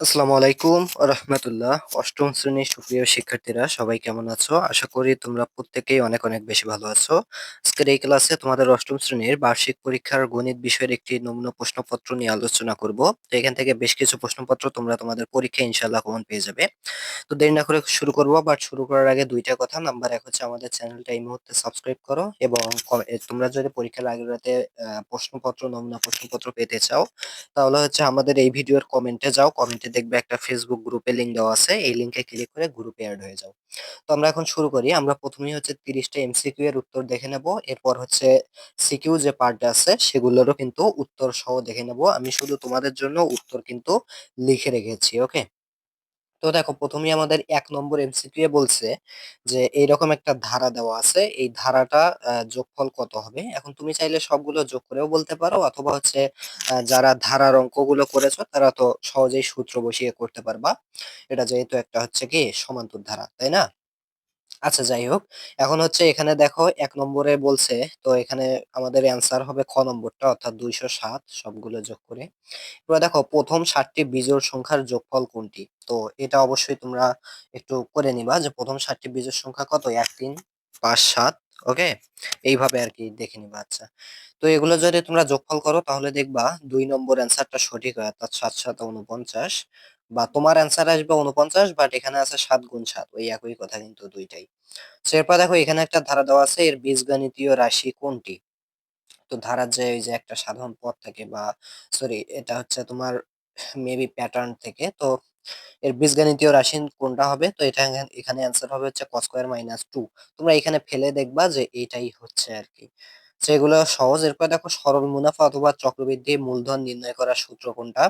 আসসালামু আলাইকুম রহমতুল্লাহ অষ্টম শ্রেণির সুপ্রিয় শিক্ষার্থীরা, সবাই কেমন আছো? আশা করি তোমরা প্রত্যেকেই অনেক অনেক বেশি ভালো আছো। আজকের এই ক্লাসে তোমাদের অষ্টম শ্রেণির বার্ষিক পরীক্ষার গণিত বিষয়ের একটি নমুনা প্রশ্নপত্র নিয়ে আলোচনা করব। তো এখান থেকে বেশ কিছু প্রশ্নপত্র তোমরা তোমাদের পরীক্ষা ইনশাল্লাহ কমন পেয়ে যাবে। তো দেরি না করে শুরু করব বাট শুরু করার আগে দুইটা কথা। নাম্বার এক হচ্ছে আমাদের চ্যানেলটা এই মুহূর্তে সাবস্ক্রাইব করো এবং তোমরা যদি পরীক্ষার আগের রাতে প্রশ্নপত্র, নমুনা প্রশ্নপত্র পেতে চাও, তাহলে হচ্ছে আমাদের এই ভিডিওর কমেন্টে যাও। কমেন্টে দেখবে একটা ফেসবুক গ্রুপে লিঙ্ক দেওয়া আছে। এই লিংকে ক্লিক করে গ্রুপে অ্যাড হয়ে যাও তো আমরা এখন শুরু করি। আমরা প্রথমেই হচ্ছে তিরিশটা এমসিকিউ এর উত্তর দেখে নেব। এরপর হচ্ছে সিকিউ যে পার্টটা আছে, সেগুলোরও কিন্তু উত্তর সহ দেখে নেব। আমি শুধু তোমাদের জন্য উত্তর কিন্তু লিখে রেখেছি ওকে তো দেখো প্রথমেই আমাদের এক নম্বর এমসিকিউ বলছে যে, এইরকম একটা ধারা দেওয়া আছে। এই ধারাটা যোগফল কত হবে? এখন তুমি চাইলে সবগুলো যোগ করেও বলতে পারো অথবা হচ্ছে যারা ধারার অঙ্কগুলো করেছ তারা তো সহজেই সূত্র বসিয়ে করতে পারবা। এটা যেহেতু একটা হচ্ছে কি সমান্তর ধারা, তাই না? আচ্ছা যাই হোক। এখন হচ্ছে এখানে দেখো এক নম্বরে বলছে, তো এখানে আমাদের অ্যান্সার হবে খ নম্বরটা, অর্থাৎ দুইশো সাত, সবগুলো যোগ করে। এবার দেখো, প্রথম ষাটটি বিজোড় সংখ্যার যোগফল কোনটি? তো এটা অবশ্যই তোমরা একটু করে নিবা যে প্রথম ষাটটি বিজোড় সংখ্যা কত? এক, তিন, পাঁচ, সাত, ওকে? এইভাবে আর কি দেখে নিবা আচ্ছা। তো এগুলো যদি তোমরা যোগফল করো, তাহলে দেখবা দুই নম্বর অ্যান্সারটা সঠিক হয়, অর্থাৎ সাত সাত উনপঞ্চাশ বা তোমার অ্যান্সার আসবে উনপঞ্চাশ বাট এখানে আছে সাত গুণ সাত। ওই একই কথা কিন্তু দুইটাই। তো এরপর দেখো এখানে একটা ধারা দেওয়া আছে, এর বীজগণিতীয় রাশি কোনটি? তো ধারার যে ওই যে একটা সাধারণ পথ থাকে বা সরি এটা হচ্ছে তোমার মেবি প্যাটার্ন থেকে। তো এর বীজগণিতীয় রাশি কোনটা হবে? তো এটা এখানে- অ্যান্সার হবে হচ্ছে কস স্কোয়ার মাইনাস টু তোমরা এখানে ফেলে দেখবা যে এইটাই হচ্ছে আর কি। সেগুলো সহজ। এরপর দেখো সরল মুনাফা অথবা চক্রবৃদ্ধি মূলধন নির্ণয় করার সূত্র কোনটা?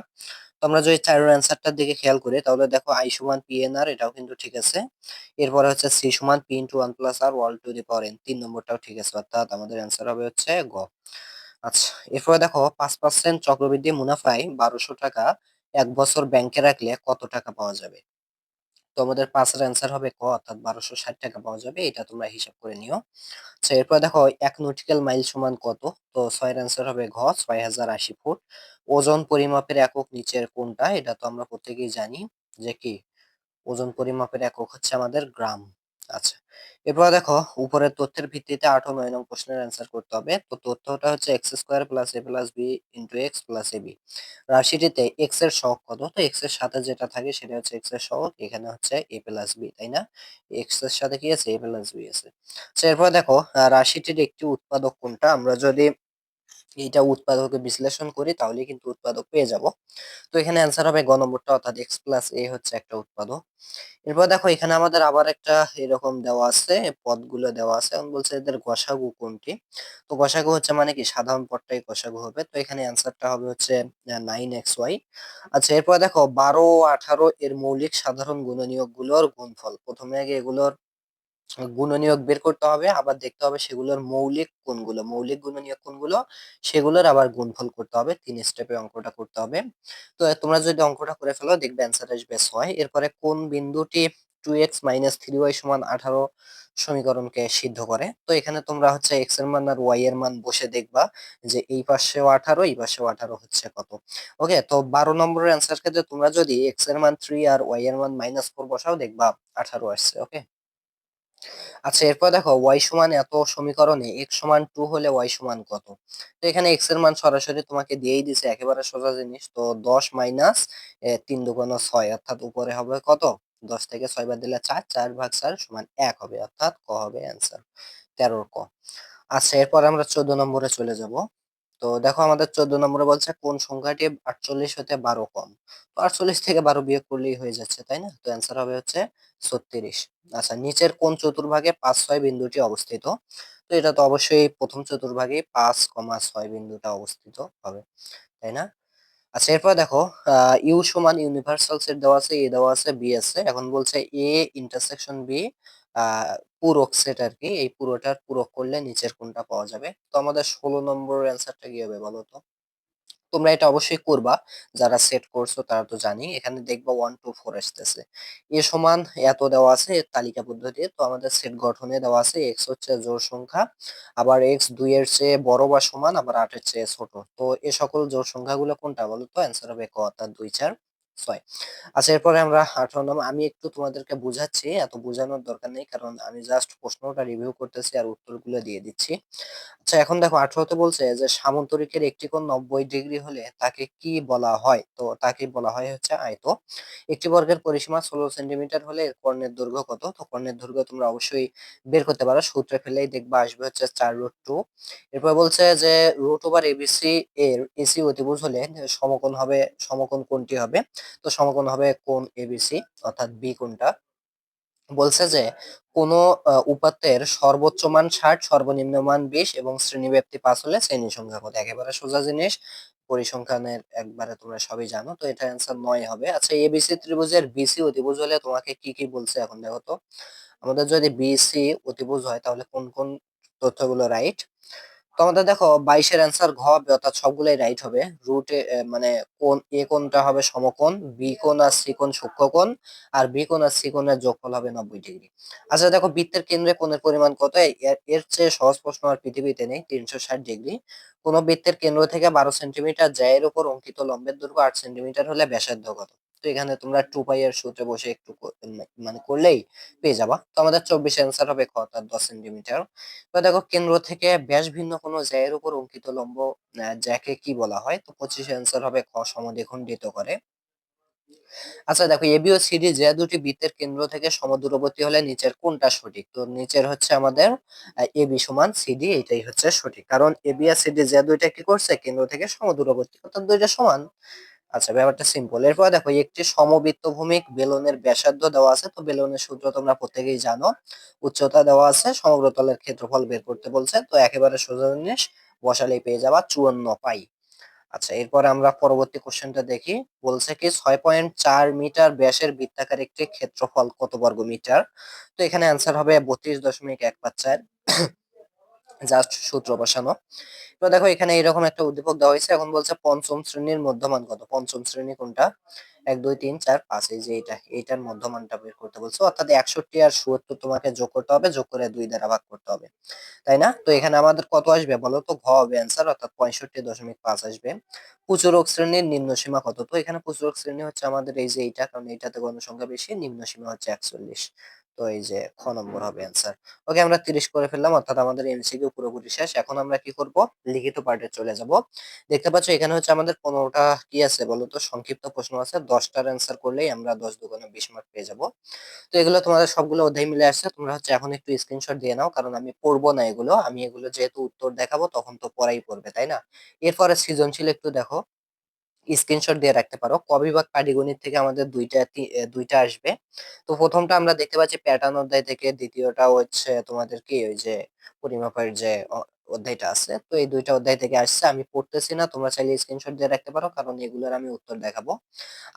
আমরা যদি চারের অ্যান্সারটার দিকে খেয়াল করি, তাহলে দেখো আই সমান পি এন আর এটাও কিন্তু ঠিক আছে। এরপরে হচ্ছে সি সমান P into one plus r whole to the power n তিন নম্বরটাও ঠিক আছে, অর্থাৎ আমাদের অ্যান্সার হবে হচ্ছে গ। আচ্ছা এরপরে দেখো পাঁচ পার্সেন্ট চক্রবৃদ্ধি মুনাফায় বারোশো টাকা এক বছর ব্যাংকে রাখলে কত টাকা পাওয়া যাবে? তো আমাদের পাঁচের অ্যান্সার হবে ক, অর্থাৎ বারোশো ষাট টাকা পাওয়া যাবে, এটা তোমরা হিসাব করে নিও। আচ্ছা এরপর দেখো এক নটিক্যাল মাইল সমান কত? তো ছয়ের অ্যান্সার হবে ঘ, ছয় হাজার আশি ফুট। ওজন পরিমাপের একক নিচের কোনটা, এটা তো আমরা প্রত্যেকেই জানি যে কি? ওজন পরিমাপের একক হচ্ছে আমাদের গ্রাম। আচ্ছা এরপর দেখো, উপরের তথ্যের ভিত্তিতে আট ও নয় নং প্রশ্নের অ্যান্সার করতে হবে। তো তথ্যটা হচ্ছে x square plus a plus b into x plus a b রাশিটিতে এক্সের সহগ কত? তো এক্সের সাথে যেটা থাকে সেটা হচ্ছে এক্সের সহগ, এখানে হচ্ছে এ প্লাস বি তাই না? এক্সের সাথে কি আছে? এ প্লাস বি আছে। আচ্ছা এরপর দেখো রাশিটির একটি উৎপাদক কোনটা? আমরা যদি এইটা উৎপাদকে বিশ্লেষণ করি তাহলে কিন্তু উৎপাদক পেয়ে যাব। তো এখানে অ্যান্সার হবে গ নম্বরটা, অর্থাৎ এক্স প্লাস এ হচ্ছে একটা উৎপাদক। এরপর দেখো, এখানে আমাদের আবার একটা এরকম দেওয়া আছে, পদগুলো দেওয়া আছে। এবং বলছে এদের গসাগু কোনটি? তো গসাগু হচ্ছে মানে কি? সাধারণ পদটাই গসাগু হবে। তো এখানে অ্যান্সারটা হবে হচ্ছে নাইন এক্স ওয়াই আচ্ছা এরপর দেখো, বারো আঠারো এর মৌলিক সাধারণ গুণনীয়কগুলোর গুণফল। প্রথমে আগে এগুলোর গুণনীয়ক বের করতে হবে, আবার দেখতে হবে সেগুলোর মৌলিক কোনগুলো। মৌলিক গুণনীয়ক কোনগুলো? সেগুলোর আবার গুণফল করতে হবে, তিন স্টেপে অঙ্কটা করতে হবে। তো তোমরা যদি অঙ্কটা করে ফেলো, দেখবে অ্যান্সার আসবে ছয় এরপরে কোন বিন্দুটি two x minus three y সমান আঠারো সমীকরণকে সিদ্ধ করে? তো এখানে তোমরা হচ্ছে এক্সের মান আর ওয়াই এর মান বসে দেখবা যে এই পাশেও আঠারো, এই পাশেও আঠারো হচ্ছে কত। ওকে তো বারো নম্বরের অ্যান্সার ক্ষেত্রে তোমরা যদি এক্সের মান থ্রি আর ওয়াই এর মান মাইনাস ফোর বসাও, দেখবা আঠারো আসছে ওকে আচ্ছা এরপর দেখো y সমান এত সমীকরণে এক্স সমান টু হলে ওয়াই সমান কত? তো এখানে এক্সের মান সরাসরি তোমাকে দিয়েই দিছে একেবারে সোজা জিনিস। তো দশ মাইনাস তিন দুগুণ ছয় অর্থাৎ উপরে হবে কত? দশ থেকে ছয় বাদ দিলে চার চার ভাগ চার সমান এক হবে অর্থাৎ ক হবে অ্যান্সার তেরোর ক। আচ্ছা এরপর আমরা চোদ্দ নম্বরে চলে যাব। তো দেখো আমাদের চোদ্দ নম্বরে বলছে, কোন সংখ্যাটি আটচল্লিশ হতে বারো কম? তো আটচল্লিশ থেকে বারো বিয়োগ করলেই হয়ে যাচ্ছে, তাই না? তো অ্যান্সার হবে হচ্ছে ছত্রিশ। আচ্ছা নিচের কোন চতুর্ভাগে পাঁচ ছয় বিন্দুটি অবস্থিত? তো এটা তো অবশ্যই প্রথম চতুর্ভাগে পাঁচ কমা ছয় বিন্দুটা অবস্থিত হবে, তাই না? আচ্ছা এরপর দেখো ইউ সমান ইউনিভার্সাল সেট দেওয়া আছে, এ দেওয়া আছে বি আছে। এখন বলছে এ ইন্টারসেকশন বি পূরক সেট আর কি এই পুরোটার পূরক করলে নিচের কোনটা পাওয়া যাবে? তো আমাদের ষোলো নম্বর অ্যান্সারটা কি হবে বলো তো? তোমরা এটা অবশ্যই করবা। যারা সেট করছ তারা তো জানি। এখানে দেখবা ওয়ান টু ফোর আসতেছে। এ সমান এত দেওয়া আছে তালিকা পদ্ধতি। তো আমাদের সেট গঠনে দেওয়া আছে এক্স হচ্ছে জোর সংখ্যা, আবার এক্স দুই এর চেয়ে বড় বা সমান, আবার আটের চেয়ে ছোট। তো এ সকল জোর সংখ্যাগুলো কোনটা বলো তো? অ্যান্সার হবে ক, অর্থাৎ দুই, চার। ছয় আচ্ছা এরপরে আমরা আঠারো নম্বর, আমি একটু তোমাদেরকে বুঝাচ্ছি, এত বোঝানোর দরকার নেই, কারণ আমি জাস্ট প্রশ্নটা রিভিউ করতেছি আর উত্তরগুলো দিয়ে দিচ্ছি। আচ্ছা এখন দেখো, আঠারোতে বলছে যে সামন্তরিকের একটি কোণ নব্বই ডিগ্রি হলে তাকে কি বলা হয়? তো তাকে বলা হয় হচ্ছে আয়ত। একটি বর্গের পরিসীমা ষোলো সেন্টিমিটার হলে কর্ণের দৈর্ঘ্য কত? তো কর্ণের দৈর্ঘ্য তোমরা অবশ্যই বের করতে পারো, সূত্রে ফেলেই দেখবা আসবে হচ্ছে চার রুট টু এরপর বলছে যে রুট ওভার এবিসি এর এসি অতিভুজ হলে সমকোণ হবে, সমকোণ কোনটি হবে। তো সমকোণ হবে কোণ এবিসি অর্থাৎ বি কোণটা। বলছে যে কোন উপাত্তের সর্বোচ্চ মান ষাট, সর্বনিম্ন মান বিশ এবং শ্রেণীব্যাপ্তি পাঁচ হলে শ্রেণি সংখ্যা কত একেবারে সোজা জিনিস, পরিসংখ্যানের একবারে তোমরা সবই জানো, তো এটা অ্যান্সার নয় হবে। আচ্ছা এবিসি ত্রিভুজের বিসি অতিভুজ হলে তোমাকে কি কি বলছে এখন দেখো তো? আমাদের যদি বিসি অতিভুজ হয় তাহলে কোন কোন তথ্যগুলো রাইট তো আমাদের দেখো বাইশের অ্যান্সার ঘ হবে অর্থাৎ সবগুলাই রাইট হবে। রুটে মানে কোন এ কোণটা হবে সমকোণ বি কোণ আর সি কোণ সূক্ষ্মকোণ, আর বি কোণ আর সি কোণের যোগফল হবে নব্বই ডিগ্রি আচ্ছা দেখো বৃত্তের কেন্দ্রে কোণের পরিমাণ কত? এর চেয়ে সহজ প্রশ্ন আর পৃথিবীতে নেই, তিনশো ষাট ডিগ্রি কোন বৃত্তের কেন্দ্র থেকে বারো সেন্টিমিটার জায়ের উপর অঙ্কিত লম্বের দৈর্ঘ্য আট সেন্টিমিটার হলে ব্যাসার্ধ কত? তো এখানে তোমরা টু পাই এর সূত্রে বসে একটু মানে করলেই পেয়ে যাবা। তো আমাদের চব্বিশ অ্যান্সার হবে খ অর্থাৎ দশ সেন্টিমিটার তো দেখো, কেন্দ্র থেকে ব্যাস ভিন্ন কোনো জ্যায়ের উপর অঙ্কিত লম্ব জ্যাকে কি বলা হয়, তো পঁচিশ অ্যান্সার হবে খ সমদ্বিখণ্ডিত করে। আচ্ছা দেখো এবি ও সিডি যে দুটি বৃত্তের কেন্দ্র থেকে সমদূরবর্তী হলে নিচের কোনটা সঠিক? তো নিচের হচ্ছে আমাদের এবি সমান সিডি এটাই হচ্ছে সঠিক। কারণ এবি আর সিডি যে দুইটা কি করছে? কেন্দ্র থেকে সমদূরবর্তী। অর্থাৎ দুইটা সমান। আচ্ছা ব্যাপারটা সিম্পল এরপর দেখো একটি সমবৃত্ত ভূমিক বেলনের ব্যাসার্ধ দেওয়া আছে। তো বেলনের সূত্র তোমরা প্রত্যেকেই জানো। উচ্চতা দেওয়া আছে, সমগ্র তলের ক্ষেত্রফল বের করতে বলছে। তো একেবারে সোজা জিনিস, বসালেই পেয়ে যাবা চুয়ান্ন পাই। আচ্ছা এরপর আমরা পরবর্তী কোশ্চেনটা দেখি। বলছে কি, ছয় পয়েন্ট চার মিটার ব্যাসের বৃত্তাকার একটি ক্ষেত্রফল কত বর্গ মিটার তো এখানে অ্যান্সার হবে বত্রিশ দশমিক এক পাঁচ চার। জাস্ট সূত্র বসানো। তো দেখো এখানে এরকম একটা উদ্দীপক দেওয়া হয়েছে। এখন বলছে পঞ্চম শ্রেণির মধ্যমান কত? পঞ্চম শ্রেণি কোনটা? এক, দুই, তিন, চার, পাঁচ, এই যে এটা, এইটার মধ্যমানটা বের করতে বলছে। অর্থাৎ একষট্টি আর সুয়াত্তর তোমাকে যোগ করতে হবে, যোগ করে দুই দ্বারা ভাগ করতে হবে। তাই না? তো এখানে আমাদের কত আসবে বলো তো? ঘ হবে অ্যান্সার অর্থাৎ পঁয়ষট্টি দশমিক পাঁচ আসবে। প্রচুরক শ্রেণির নিম্ন সীমা কত? তো এখানে প্রচুরক শ্রেণি হচ্ছে আমাদের এই যে এইটা, কারণ এইটাতে গণসংখ্যা বেশি নিম্ন সীমা হচ্ছে একচল্লিশ। তো এই যে খ নম্বর হবে অ্যান্সার ওকে আমরা তিরিশ করে ফেললাম, অর্থাৎ আমাদের এমসিকিউ পুরোপুরি শেষ। এখন আমরা কি করব? লিখিত পার্টে চলে যাব। দেখতে পাচ্ছ, এখানে হচ্ছে আমাদের পনেরোটা কি আছে বলো তো? সংক্ষিপ্ত প্রশ্ন আছে। দশটার অ্যান্সার করলেই আমরা দশ দুগুণে বিশ মার্ক পেয়ে যাব। তো এগুলো তোমাদের সবগুলো অধ্যায় মিলে আসছে। তোমরা হচ্ছে এখন একটু স্ক্রিনশট দিয়ে নাও, কারণ আমি পড়ব না এগুলো। আমি এগুলো যেহেতু উত্তর দেখাবো, তখন তো পড়াই পড়বে, তাই না? এরপরে সৃজনশীল একটু দেখো। স্ক্রিনশট দিয়ে রাখতে পারো। কবি বা পাটিগণিত থেকে আমাদের দুইটা দুইটা আসবে। তো প্রথমটা আমরা দেখতে পাচ্ছি প্যাটার্ন অধ্যায় থেকে, দ্বিতীয়টা হচ্ছে তোমাদের কি ওই যে পরিমাপের যে অধ্যায়টা আছে। তো এই দুইটা অধ্যায় থেকে আসছে, আমি পড়তেছি না, তোমরা চাইলে স্ক্রিনশট দিয়ে রাখতে পারো, কারণ এগুলোর আমি উত্তর দেখাবো।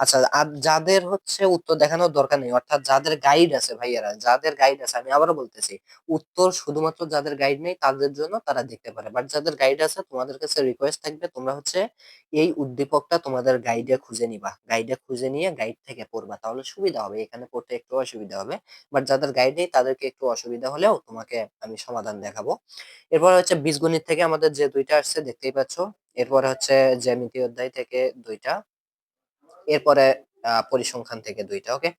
আচ্ছা আর যাদের হচ্ছে উত্তর দেখানোর দরকার নেই, অর্থাৎ যাদের গাইড আছে ভাইয়ারা, যাদের গাইড আছে, আমি আবারও বলতেছি, উত্তর শুধুমাত্র যাদের গাইড নেই, তাদের জন্য তারা দেখতে পারে। বাট যাদের গাইড আছে, তোমাদের কাছে রিকোয়েস্ট থাকবে, তোমরা হচ্ছে এই উদ্দীপকটা তোমাদের গাইডে খুঁজে নিবা। গাইডে খুঁজে নিয়ে গাইড থেকে পড়বা, তাহলে সুবিধা হবে, এখানে পড়তে একটু অসুবিধা হবে। বাট যাদের গাইড নেই, তাদেরকে একটু অসুবিধা হলেও তোমাকে আমি সমাধান দেখাবো। এরপর হচ্ছে বীজগণিত থেকে আমাদের যে দুইটা আসছে, দেখতেই পাচ্ছ। এরপরে হচ্ছে জ্যামিতি অধ্যায় থেকে দুইটা। এরপরে পরিসংখ্যান থেকে দুইটা ওকে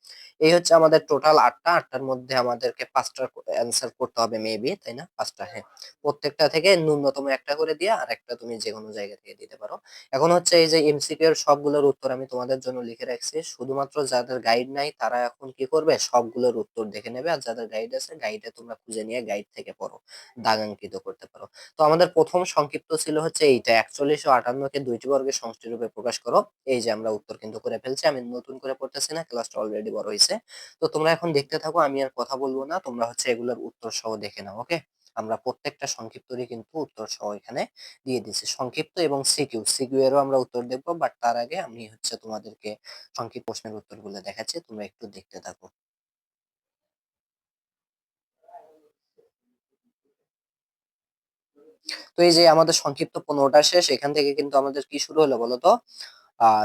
এই হচ্ছে আমাদের টোটাল আটটা, আটটার মধ্যে আমাদেরকে পাঁচটা অ্যান্সার করতে হবে মেবি তাই না? পাঁচটা হ্যাঁ। প্রত্যেকটা থেকে ন্যূনতম একটা করে দিয়ে আর একটা তুমি যে কোনো জায়গা থেকে দিতে পারো। এখন হচ্ছে এই যে এমসিকিউ এর সবগুলোর উত্তর আমি তোমাদের জন্য লিখে রাখছি। শুধুমাত্র যাদের গাইড নাই, তারা এখন কি করবে? সবগুলোর উত্তর দেখে নেবে। আর যাদের গাইড আছে গাইডে তোমরা খুঁজে নিয়ে গাইড থেকে পড়ো। দাগাঙ্কিত করতে পারো। তো আমাদের প্রথম সংক্ষিপ্ত ছিল হচ্ছে এইটা। একচল্লিশ ও আটান্নকে দুইটি বর্গের সমষ্টি রূপে প্রকাশ করো। এই যে আমরা উত্তর কিন্তু করে ফেলছি। আমি নতুন করে পড়তেছি না ক্লাসটা অলরেডি বড় হয়েছে তো তোমরা এখন দেখতে থাকো, আমি আর কথা বলব না, তোমরা হচ্ছে এগুলোর উত্তর সহ দেখে নাও ওকে আমরা প্রত্যেকটা সংক্ষিপ্তরই কিন্তু উত্তর সহ এখানে দিয়ে দিচ্ছি সংক্ষিপ্ত এবং সিকিউ সিকিউ এরও আমরা উত্তর দেখব বাট তার আগে আমি হচ্ছে তোমাদেরকে সংক্ষিপ্ত প্রশ্নের উত্তরগুলো দেখাচ্ছি, তোমরা একটু দেখতে থাকো। তো এই যে আমাদের সংক্ষিপ্ত পনেরোটা শেষ, এখান থেকে কিন্তু আমাদের কি শুরু হলো বলতো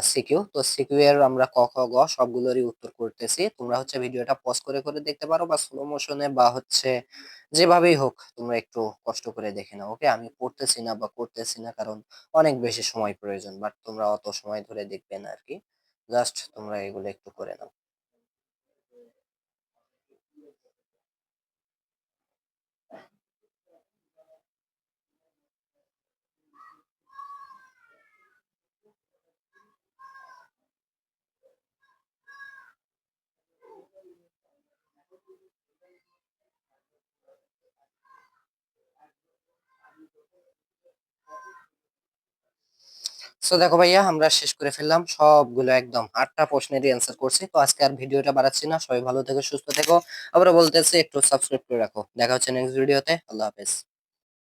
সিকিউ। তো সিকিউ এর আমরা ক, খ, গ সবগুলোরই উত্তর করতেছি। তোমরা হচ্ছে ভিডিওটা পজ করে করে দেখতে পারো বা স্লো মোশনে বা হচ্ছে যেভাবেই হোক তোমরা একটু কষ্ট করে দেখে নাও ওকে আমি পড়তেছি না বা করতেছি না কারণ অনেক বেশি সময় প্রয়োজন বাট তোমরা অত সময় ধরে দেখবে না আর কি জাস্ট তোমরা এগুলো একটু করে নাও। সো দেখো ভাইয়া, আমরা শেষ করে ফেললাম। সবগুলো একদম আটটা প্রশ্নেরই অ্যান্সার করছি। তো আজকে আর ভিডিওটা বাড়াচ্ছি না। সবাই ভালো থেকো, সুস্থ থেকো। আবার বলতেছি, একটু সাবস্ক্রাইব করে রাখো। দেখা হচ্ছে নেক্সট ভিডিওতে আল্লাহ হাফেজ।